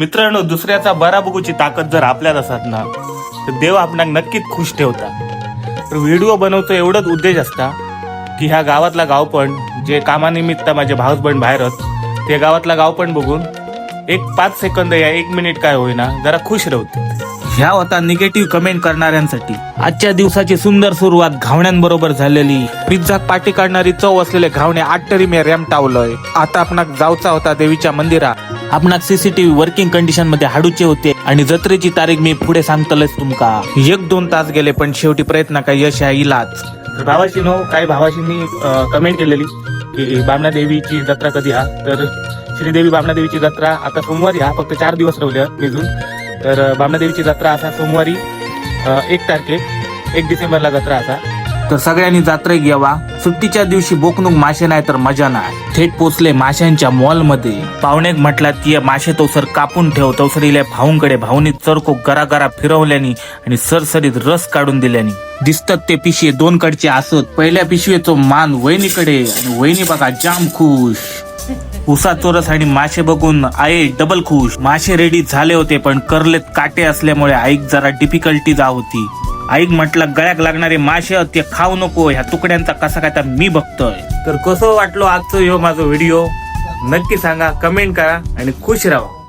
मित्रांनो दुसऱ्याचा बरा बघूची ताकद जर आपल्यात असत ना तर देव आपणाक नक्कीच खुश ठेवता. तर व्हिडिओ बनवतो एवढंच उद्देश असता की ह्या गावातला गावपण जे कामानिमित्त माझे भाऊस बाहेरच ते गावातला गावपण बघून एक पाच सेकंद या एक मिनिट काय होईना जरा खुश राहते ह्या होता निगेटिव्ह कमेंट करणाऱ्यांसाठी. आजच्या दिवसाची सुंदर सुरुवात घावण्यांबरोबर झालेली. पिझ्झात पाठी काढणारी चव असलेले घावणे आठ तरी मी रॅम टावलंय. आता आपणाक जाऊचा होता देवीच्या मंदिरात. आपणाक सीसीटीव्ही वर्किंग कंडिशनमध्ये हाडूचे होते आणि जत्रेची तारीख मी पुढे सांगतलच तुमका. एक दोन तास गेले पण शेवटी प्रयत्न काय यश आहे इलाज. भावाशी नो काही भावाशींनी कमेंट केलेली की बामणा देवीची जत्रा कधी हा? तर श्रीदेवी बामणा देवीची जत्रा आता सोमवारी हा फक्त चार दिवस राहिल्या निजून तर अ, बामणा देवीची जत्रा असा सोमवारी एक तारखेक एक डिसेंबरला जत्रा असा. तर सगळ्यांनी जात्रे घ्यावा सुट्टीच्या दिवशी बोकणूक मासे नाही तर मजा नाही. थेट पोचले माशांच्या मॉलमध्ये पाहुणेक म्हटला की मासे मासे सर कापून ठेव. तवसरीले भाऊंकडे भाऊनी चरको गरागरा फिरवल्यानी आणि सरसरीत रस काढून दिल्यानी. दिसतात ते पिशवे दोन कडचे असत. पहिल्या पिशवेचो मान वहिनीकडे आणि वहिनी बघा जाम खुश. उसा चोरस आणि मासे बघून आई डबल खुश. मासे रेडी झाले होते पण करलेत काटे असल्यामुळे आईक जरा डिफिकल्टी जा होती. आईक म्हटलं गळ्याक लागणारे मासे ते खाऊ नको ह्या तुकड्यांचा कसा काय तर मी बघतोय. तर कसं वाटलो आजचं ह्यो माझा व्हिडिओ? नक्की सांगा कमेंट करा आणि खुश राहा.